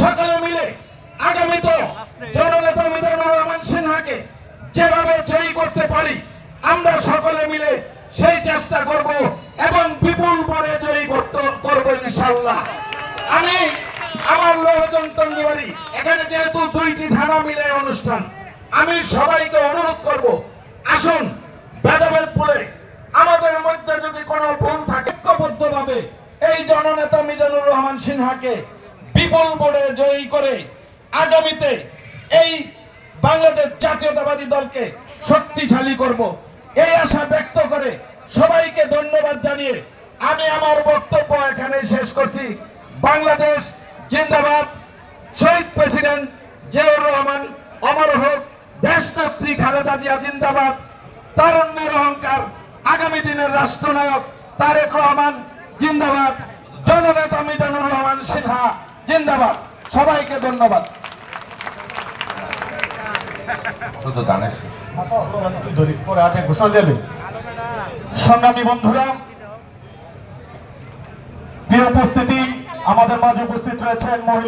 সকলে মিলে আগামীতে জননেতা মিজানুর রহমান সিনহাকে যেভাবে জয়ী করতে পারি, আমরা সকলে মিলে সেই চেষ্টা করব এবং বিপুল ভোটে জয়ী করতে করব ইনশাল্লাহ আমি আমার লোহজন টঙ্গিবাড়ি এখানে যেহেতু দুইটি থানা মিলে অনুষ্ঠান, আমি সবাইকে অনুরোধ করব, আসুন ভেদাভেদ ভুলে আমাদের মধ্যে যদি কোনো ভুল থাকে, ঐক্যবদ্ধভাবে এই জননেতা মিজানুর রহমান সিনহাকে বিপুল ভোটে জয়ী করে আগামীতে এই বাংলাদেশ জাতীয়তাবাদী দলকে শক্তিশালী করব। এই আশা ব্যক্ত করে সবাইকে ধন্যবাদ জানিয়ে আমি আমার বক্তব্য এখানে শেষ করছি। বাংলাদেশ জিন্দাবাদ। শহীদ প্রেসিডেন্ট জিয়াউর রহমান, অমর হোক, দেশনেত্রী খালেদা জিয়া জিন্দাবাদ। তারুণ্যের অহংকার আগামী দিনের রাষ্ট্রনায়ক তারেক রহমান জিন্দাবাদ। জননেতা মিজানুর রহমান সিনহা। জিন্দাবাদ। সবাইকে ধন্যবাদ। শুধু দানের ঘোষণা দেবে সংগ্রামী বন্ধুরা প্রিয় উপস্থিতি আমাদের মাঝে উপস্থিত রয়েছেন মহিলা